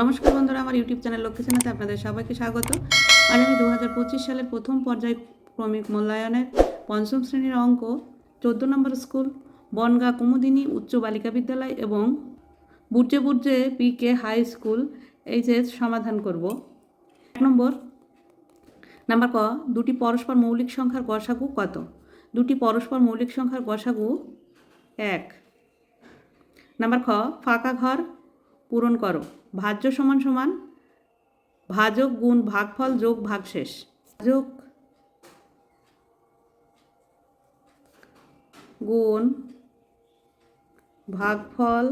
নমস্কার বন্ধুরা, আমার ইউটিউব চ্যানেল লক্ষ্মী চ্যানেলে আপনাদের সবাইকে স্বাগত। আজ আমি দু হাজার পঁচিশ সালের প্রথম পর্যায় ক্রমিক মূল্যায়নের পঞ্চম শ্রেণির অঙ্ক, চোদ্দ নম্বর স্কুল, বনগা কুমুদিনী উচ্চ বালিকা বিদ্যালয় এবং বুর্জে বুর্জে পি কে হাই স্কুল এই যে সমাধান করব। এক নম্বর, নাম্বার ক, দুটি পরস্পর মৌলিক সংখ্যার গসাগু কত? দুটি পরস্পর মৌলিক সংখ্যার গসাগু এক। নাম্বার খ, ফাঁকা ঘর পূরণ করো। ভাজ্য সমান সমান ভাজক গুণ ভাগফল যোগ ভাগশেষ। ভাজক গুণ ভাগফল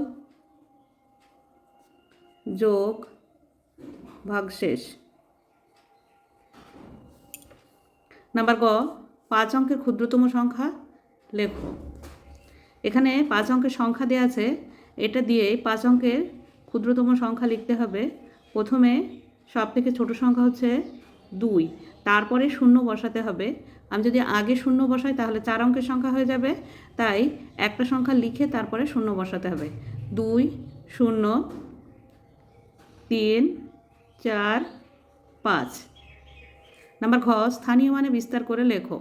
যোগ ভাগশেষ। নাম্বার গ, পাঁচ অঙ্কের ক্ষুদ্রতম সংখ্যা লেখো। এখানে পাঁচ অঙ্কের সংখ্যা দেওয়া আছে, এটা দিয়ে পাঁচ অঙ্কের ক্ষুদ্রতম সংখ্যা লিখতে হবে। প্রথমে সব থেকে ছোট সংখ্যা হচ্ছে দুই। তারপরে শূন্য বসাতে হবে। আমি যদি আগে শূন্য বসাই তাহলে চার অঙ্কের সংখ্যা হয়ে যাবে। তাই একটা সংখ্যা লিখে তারপরে শূন্য বসাতে হবে। দুই, শূন্য, তিন, চার, পাঁচ। নাম্বার ঘ, স্থানীয় মানে বিস্তার করে লেখো।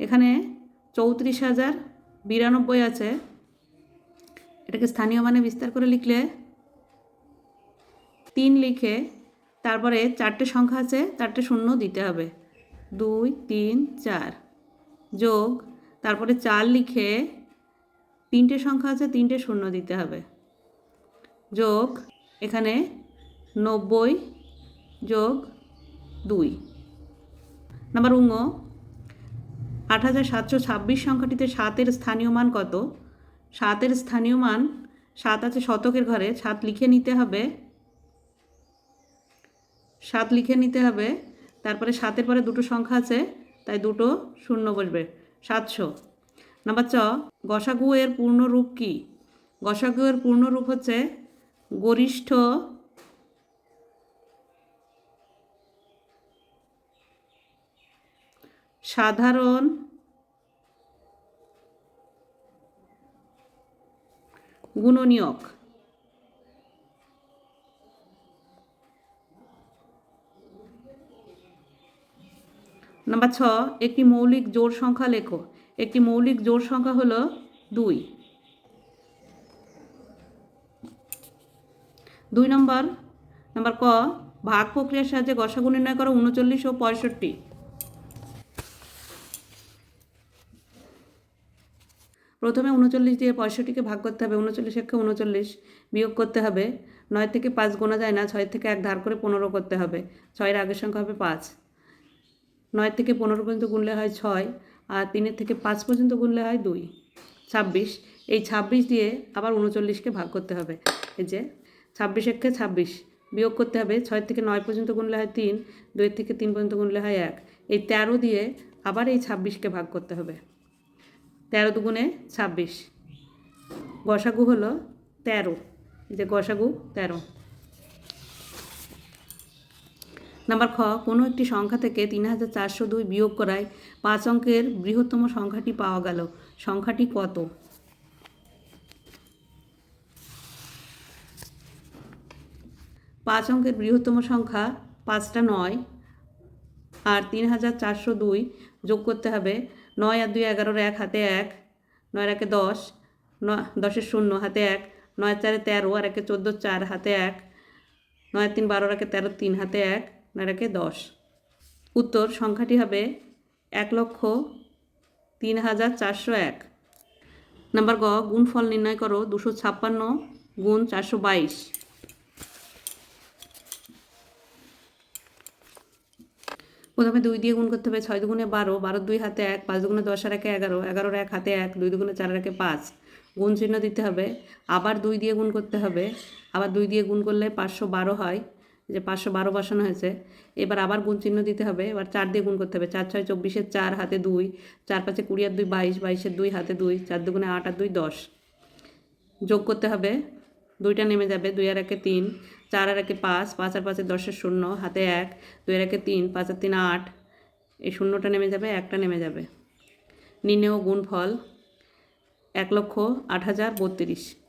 এখানে চৌত্রিশ হাজার বিরানব্বই আছে। এটাকে স্থানীয় মানে বিস্তার করে লিখলে তিন লিখে তারপরে চারটে সংখ্যা আছে, চারটে শূন্য দিতে হবে। দুই, তিন, চার। যোগ, তারপরে চার লিখে তিনটে সংখ্যা আছে, তিনটে শূন্য দিতে হবে। যোগ, এখানে নব্বই। যোগ, দুই। নাম্বার উঙ্গ, আট হাজার সাতশো ছাব্বিশ সংখ্যাটিতে সাতের স্থানীয় মান কত? সাতের স্থানীয় মান সাত আছে শতকের ঘরে, সাত লিখে নিতে হবে। সাত লিখে নিতে হবে। তারপরে সাতের পরে দুটো সংখ্যা আছে, তাই দুটো শূন্য বসবে। সাতশো। নাম্বার চ গসাগু এর পূর্ণ রূপ কী? গসাগু এর পূর্ণ রূপ হচ্ছে গরিষ্ঠ সাধারণ গুণনীয়ক। নাম্বার ছ, একটি মৌলিক জোড় সংখ্যা লেখো। একটি মৌলিক জোড় সংখ্যা হলো দুই। দুই নম্বর। নাম্বার ক, ভাগ প্রক্রিয়ার সাহায্যে গসাগু নির্ণয় করো উনচল্লিশ ও পঁয়ষট্টি। প্রথমে উনচল্লিশ দিয়ে পঁয়ষট্টিকে ভাগ করতে হবে, উনচল্লিশ একে উনচল্লিশ বিয়োগ করতে হবে। নয় থেকে পাঁচ গোনা যায় না, ছয় থেকে এক ধার করে পনেরো করতে হবে। ছয়ের আগের সংখ্যা হবে পাঁচ। নয় থেকে পনেরো পর্যন্ত গুনলে হয় ছয় আর তিনের থেকে পাঁচ পর্যন্ত গুনলে হয় দুই। ছাব্বিশ, এই ছাব্বিশ দিয়ে আবার উনচল্লিশকে ভাগ করতে হবে। এই যে ছাব্বিশ একে ছাব্বিশ বিয়োগ করতে হবে, ছয় থেকে নয় পর্যন্ত গুনলে হয় তিন দুইয়ের থেকে তিন পর্যন্ত গুনলে হয় এক। এই তেরো দিয়ে আবার এই ছাব্বিশকে ভাগ করতে হবে। তেরো দুগুণে ছাব্বিশ। গসাগু হলো তেরো। যে গসাগু তেরো। নাম্বার খ, কোনো একটি সংখ্যা থেকে তিন হাজার চারশো দুই বিয়োগ করায় পাঁচ অঙ্কের বৃহত্তম সংখ্যাটি পাওয়া গেল। সংখ্যাটি কত? পাঁচ অঙ্কের বৃহত্তম সংখ্যা পাঁচটা নয় আর তিন হাজার চারশো দুই যোগ করতে হবে নয় আর দুই এগারোর এক, হাতে এক, নয় একে দশ, নয়, দশের শূন্য, হাতে এক, নয় চারে তেরো আর একে চোদ্দ চার, হাতে এক, নয় তিন বারো একে তেরো তিন, হাতে এক একে দশ। উত্তর, সংখ্যাটি হবে এক লক্ষ তিন হাজার চারশো এক। নাম্বার গ, গুণফল নির্ণয় করো, দুশো ছাপ্পান্ন গুণ চারশো বাইশ। প্রথমে দুই দিয়ে গুণ করতে হবে, ছয় দুগুণে বারো বারো দুই হাতে এক, পাঁচ দুগুণে দশ আর একে এগারো, এগারোর এক হাতে এক, দুই দুগুণে চার একে পাঁচ। গুণ চিহ্ন দিতে হবে, আবার দুই দিয়ে গুণ করতে হবে, আবার দুই দিয়ে গুণ করলে পাঁচশো বারো হয়। যে পাঁচশো বারো বসানো হয়েছে। এবার আবার গুণ চিহ্ন দিতে হবে। এবার চার দিয়ে গুণ করতে হবে। চার ছয় চব্বিশের চার হাতে দুই, চার পাঁচে কুড়ি আর দুই বাইশ, বাইশের দুই হাতে দুই, চার দুগুণে আট আর দুই দশ। যোগ করতে হবে। দুইটা নেমে যাবে। দুই আর একে তিন, চার আর একে পাঁচ পাঁচ আর পাঁচে দশের শূন্য, হাতে এক, দুই আর একে তিন, পাঁচ আর তিন আট। এই শূন্যটা নেমে যাবে, একটা নেমে যাবে। নির্ণেয় গুণফল এক লক্ষ আট হাজার বত্রিশ।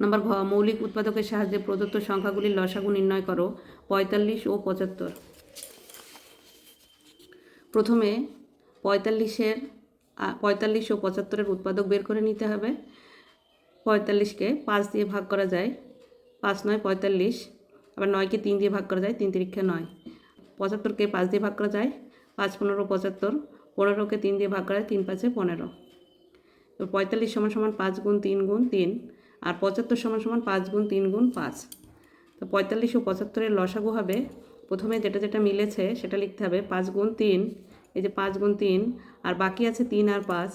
নম্বর ঘ মৌলিক উৎপাদকের সাহায্যে প্রদত্ত সংখ্যাগুলির লসাগু নির্ণয় করো, পঁয়তাল্লিশ ও পঁচাত্তর। প্রথমে পঁয়তাল্লিশের পঁয়তাল্লিশ ও পঁচাত্তরের উৎপাদক বের করে নিতে হবে। পঁয়তাল্লিশকে পাঁচ দিয়ে ভাগ করা যায়। পাঁচ নয়, পঁয়তাল্লিশ। আবার নয়কে তিন দিয়ে ভাগ করা যায়, তিন তিরিক্ষে নয়। পঁচাত্তরকে পাঁচ দিয়ে ভাগ করা যায়, পাঁচ পনেরো, পঁচাত্তর। পনেরোকে তিন দিয়ে ভাগ করা যায়, তিন পাঁচে পনেরো। পঁয়তাল্লিশ সমান সমান পাঁচ গুণ তিন গুণ তিন। আর পঁচাত্তর সমান সমান পাঁচ গুণ তিন গুণ পাঁচ। তো পঁয়তাল্লিশ ও পঁচাত্তরের লসাগু হবে। প্রথমে যেটা যেটা মিলেছে সেটা লিখতে হবে পাঁচ গুণ তিন, এই যে পাঁচ গুণ তিন, আর বাকি আছে তিন আর পাঁচ,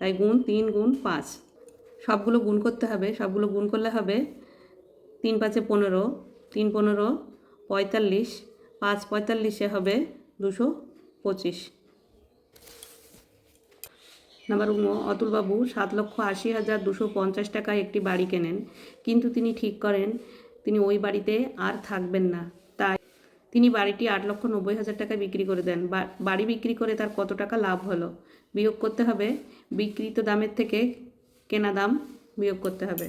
তাই গুণ তিন গুণ পাঁচ। সবগুলো গুণ করতে হবে, সবগুলো গুণ করলে হবে তিন পাঁচে পনেরো, তিন পনেরো পঁয়তাল্লিশ, পাঁচ পঁয়তাল্লিশে হবে দুশো পঁচিশ। নাম্বার অতুলবাবু, সাত লক্ষ আশি হাজার দুশো পঞ্চাশ টাকায় একটি বাড়ি কেনেন। কিন্তু তিনি ঠিক করেন, তিনি ওই বাড়িতে আর থাকবেন না। তাই তিনি বাড়িটি আট লক্ষ নব্বই হাজার টাকায় বিক্রি করে দেন। বাড়ি বিক্রি করে তার কত টাকা লাভ হলো? বিয়োগ করতে হবে। বিক্রিত দামের থেকে কেনা দাম বিয়োগ করতে হবে।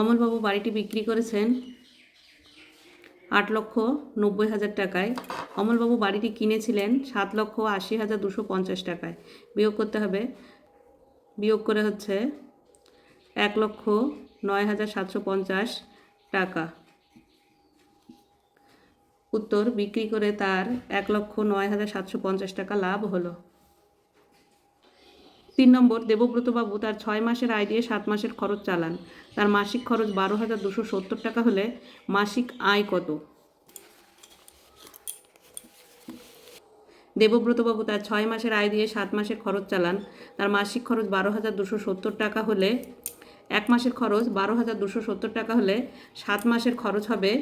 অমলবাবু বাড়িটি বিক্রি করেছেন আট লক্ষ নব্বই হাজার টাকায়। অমলবাবু বাড়িটি কিনেছিলেন সাত লক্ষ আশি হাজার দুশো পঞ্চাশ টাকায়। বিয়োগ করতে হবে, বিয়োগ করে হচ্ছে এক লক্ষ নয় হাজার সাতশো পঞ্চাশ টাকা। উত্তর, বিক্রি করে তার এক লক্ষ নয় হাজার সাতশো পঞ্চাশ টাকা লাভ হলো। তিন নম্বর, দেবব্রতবাবু তার ছয় মাসের আয় দিয়ে সাত মাসের খরচ চালান। তার মাসিক খরচ বারো হাজার দুশো সত্তর টাকা হলে মাসিক আয় কত? দেবব্রতবাবু তার ছয় মাসের আয় দিয়ে সাত মাসের খরচ চালান। তার মাসিক খরচ বারো হাজার দুশো সত্তর টাকা হলে, এক মাসের খরচ বারো হাজার দুশো সত্তর টাকা হলে সাত মাসের খরচ হবে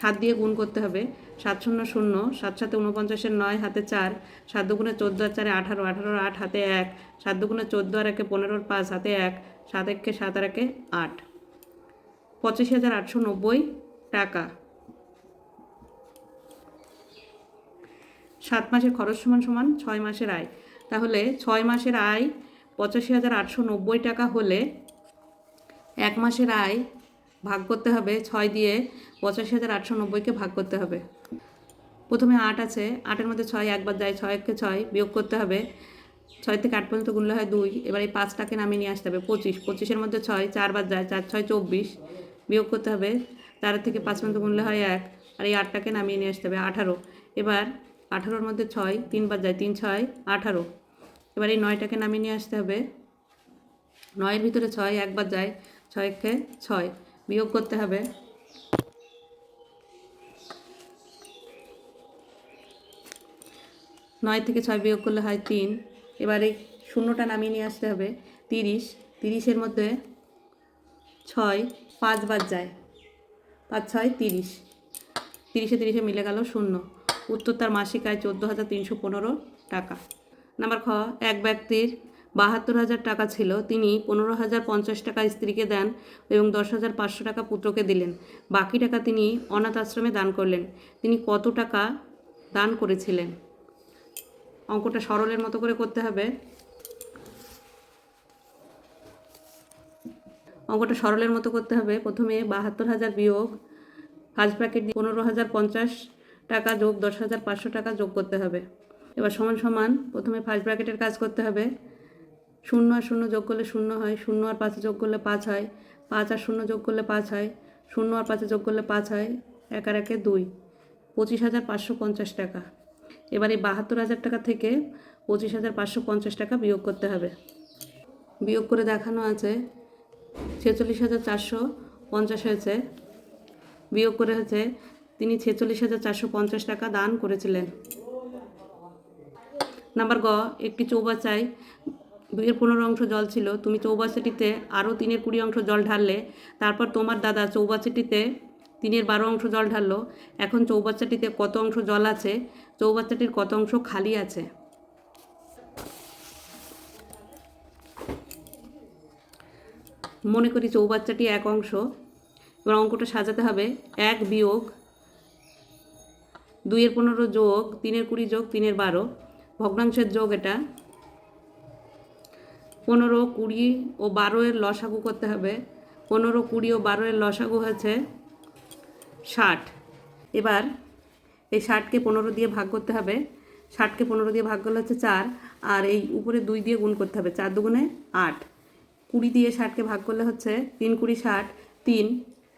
সাত দিয়ে গুণ করতে হবে। সাত শূন্য শূন্য, সাত সাথে উনপঞ্চাশের নয় হাতে চার, সাত দুগুণে চোদ্দ আর চারে আঠারো আঠারোর আট হাতে এক, সাত দুগুণে চোদ্দ আর একে পনেরোর পাঁচ হাতে এক, সাত একে সাত আর একে আট। পঁচিশ হাজার আটশো নব্বই টাকা। সাত মাসের খরচ সমান সমান ছয় মাসের আয়। তাহলে ছয় মাসের আয় পঁচাশি হাজার আটশো নব্বই টাকা হলে এক মাসের আয় ভাগ করতে হবে ছয় দিয়ে পঁচাশি হাজার আটশো নব্বইকে ভাগ করতে হবে। প্রথমে আট আছে, আটের মধ্যে ছয় একবার যায়, ছয় এককে ছয় বিয়োগ করতে হবে। ছয় থেকে আট পর্যন্ত গুনলে হয় দুই, এবার এই পাঁচটাকে নামিয়ে নিয়ে আসতে হবে, পঁচিশ। পঁচিশের মধ্যে ছয়, চারবার যায়, চার, ছয়, চব্বিশ বিয়োগ করতে হবে। চার থেকে পাঁচ পর্যন্ত গুনলে হয় এক, আর এই আটটাকে নামিয়ে নিয়ে আসতে হবে আঠারো। এবার আঠারোর মধ্যে ছয়, তিনবার যায়, তিন, ছয়, আঠারো। এবার এই নয়টাকে নামিয়ে নিয়ে আসতে হবে। নয়ের ভিতরে ছয়, একবার যায়, ছয়কে ছয় বিয়োগ করতে হবে। নয় থেকে ছয় বিয়োগ করলে হয় তিন। এবারে শূন্যটা নামিয়ে নিয়ে আসতে হবে। তিরিশ, তিরিশের মধ্যে ছয় পাঁচবার যায়। পাঁচ, ছয়, তিরিশ। তিরিশে তিরিশে মিলে গেল শূন্য। উত্তর তার মাসিক আয় চোদ্দ হাজার তিনশো পনেরো টাকা। নাম্বার খ, এক ব্যক্তির বাহাত্তর হাজার টাকা ছিল, তিনি পনেরো হাজার পঞ্চাশ টাকা স্ত্রীকে দেন এবং দশ হাজার পাঁচশো টাকা পুত্রকে দিলেন। বাকি টাকা তিনি অনাথ আশ্রমে দান করলেন। তিনি কত টাকা দান করেছিলেন? অঙ্কটা সরলের মতো করে করতে হবে। অঙ্কটা সরলের মতো করতে হবে। প্রথমে বাহাত্তর হাজার বিয়োগ ফার্স্ট প্যাকেট পনেরো হাজার পঞ্চাশ টাকা যোগ দশ হাজার পাঁচশো টাকা যোগ করতে হবে। এবার সমান সমান প্রথমে ফার্স্ট ব্র্যাকেটের কাজ করতে হবে। শূন্য আর শূন্য যোগ করলে শূন্য হয়, শূন্য আর পাঁচে যোগ করলে পাঁচ হয়, পাঁচ আর শূন্য যোগ করলে পাঁচ হয়, শূন্য আর পাঁচে যোগ করলে পাঁচ হয়, এক আর একে দুই। পঁচিশ হাজার পাঁচশো পঞ্চাশ টাকা। এবার এই বাহাত্তর হাজার টাকা থেকে পঁচিশ হাজার পাঁচশো পঞ্চাশ টাকা বিয়োগ করতে হবে। বিয়োগ করে দেখানো আছে, ছেচল্লিশ হাজার চারশো পঞ্চাশ হয়েছে। বিয়োগ করে হচ্ছে তিনি ছেচল্লিশ হাজার চারশো পঞ্চাশ টাকা দান করেছিলেন। নাম্বার গ, একটি চৌবাচ্চায় দুইয়ের পনেরো অংশ জল ছিল। তুমি চৌবাচ্চাটিতে আরও তিনের কুড়ি অংশ জল ঢাললে, তারপর তোমার দাদা চৌবাচ্চাটিতে তিনের বারো অংশ জল ঢাললো। এখন চৌবাচ্চাটিতে কত অংশ জল আছে? চৌবাচ্চাটির কত অংশ খালি আছে? মনে করি চৌবাচ্চাটি এক অংশ। এবার অঙ্কটা সাজাতে হবে। এক বিয়োগ দুইয়ের পনেরো যোগ, তিনের কুড়ি যোগ, তিনের বারো। ভগ্নাংশের যোগ এটা। পনেরো, কুড়ি ও বারো এর লসাগু করতে হবে। পনেরো, কুড়ি ও বারো এর লসাগু হচ্ছে ষাট। এবার এই ষাটকে পনেরো দিয়ে ভাগ করতে হবে। ষাটকে পনেরো দিয়ে ভাগ করলে হচ্ছে চার, আর এই উপরে দুই দিয়ে গুণ করতে হবে। চার দুগুণে আট। কুড়ি দিয়ে ষাটকে ভাগ করলে হচ্ছে তিন কুড়ি ষাট, তিন।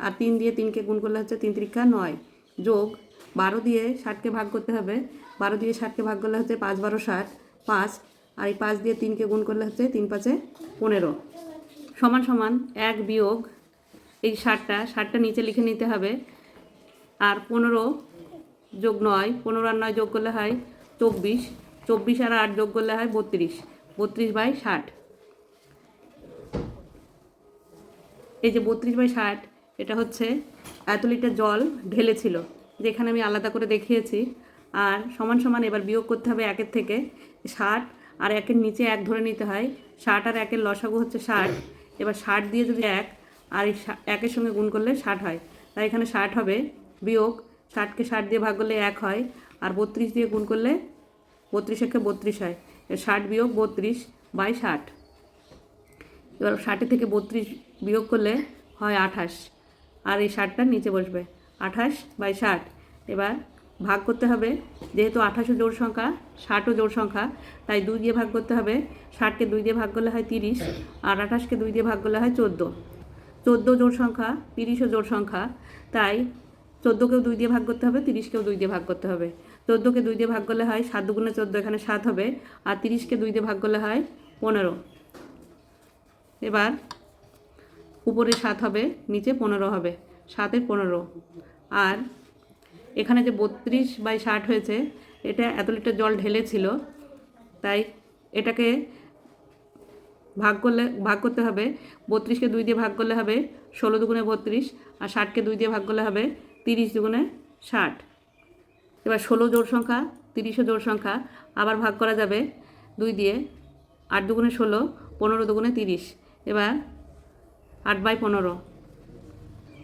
আর তিন দিয়ে তিনকে গুণ করলে হচ্ছে তিন ত্রিকা নয়। যোগ বারো দিয়ে ষাটকে ভাগ করতে হবে। বারো দিয়ে ষাটকে ভাগ করলে হচ্ছে পাঁচ বারো ষাট, পাঁচ। আর এই পাঁচ দিয়ে তিনকে গুণ করলে হচ্ছে তিন পাঁচে পনেরো। সমান সমান এক বিয়োগ এই ষাটটা ষাটটা নিচে লিখে নিতে হবে। আর পনেরো যোগ নয়, পনেরো আর নয় যোগ করলে হয় চব্বিশ। চব্বিশ আর আট যোগ করলে হয় বত্রিশ। বত্রিশ বাই ষাট। এই যে বত্রিশ বাই ষাট, এটা হচ্ছে এত লিটার জল ঢেলেছিল যেখানে আমি আলাদা করে দেখিয়েছি। আর সমান সমান এবার বিয়োগ করতে হবে একের থেকে ষাট। আর একের নিচে এক ধরে নিতে হয়। ষাট আর একের লসাগু হচ্ছে ষাট। এবার ষাট দিয়ে যদি এক আর এই একের সঙ্গে গুণ করলে ষাট হয়। তাই এখানে ষাট হবে। বিয়োগ ষাটকে ষাট দিয়ে ভাগ করলে এক হয়। আর বত্রিশ দিয়ে গুণ করলে বত্রিশ একে বত্রিশ হয়। ষাট বিয়োগ বত্রিশ বাই ষাট। এবার ষাটে থেকে বত্রিশ বিয়োগ করলে হয় আঠাশ। আর এই ষাটটা নিচে বসবে। আঠাশ বাই ষাট। এবার ভাগ করতে হবে, যেহেতু আঠাশও জোড় সংখ্যা, ষাটও জোড় সংখ্যা, তাই দুই দিয়ে ভাগ করতে হবে। ষাটকে দুই দিয়ে ভাগ করলে হয় তিরিশ, আর আঠাশকে দুই দিয়ে ভাগ করলে হয় চোদ্দ। চোদ্দ জোড় সংখ্যা, তিরিশও জোড় সংখ্যা, তাই চোদ্দোকেও দুই দিয়ে ভাগ করতে হবে, তিরিশকেও দুই দিয়ে ভাগ করতে হবে। চোদ্দোকে দুই দিয়ে ভাগ করলে হয় সাত দুগুণে চোদ্দ, এখানে সাত হবে, আর তিরিশকে দুই দিয়ে ভাগ করলে হয় পনেরো। এবার উপরে সাত হবে, নিচে পনেরো হবে। সাতের পনেরো। আর এখানে যে বত্রিশ বাই ষাট হয়েছে, এটা এত লিটার জল ঢেলেছিল, তাই এটাকে ভাগ করলে, ভাগ করতে হবে। বত্রিশকে দুই দিয়ে ভাগ করলে হবে ষোলো দুগুণে বত্রিশ, আর ষাটকে দুই দিয়ে ভাগ করলে হবে তিরিশ দুগুণে ষাট। এবার ষোলো জোর সংখ্যা, তিরিশও জোর সংখ্যা, আবার ভাগ করা যাবে দুই দিয়ে, আট দুগুণে ষোলো, পনেরো দুগুণে তিরিশ। এবার আট বাই পনেরো।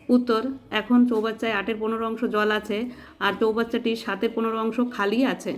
উত্তর, এখন চৌবাচ্চায় আটের পনেরো অংশ জল আছে আর চৌবাচ্চাটির সাতের পনেরো অংশ খালি আছে।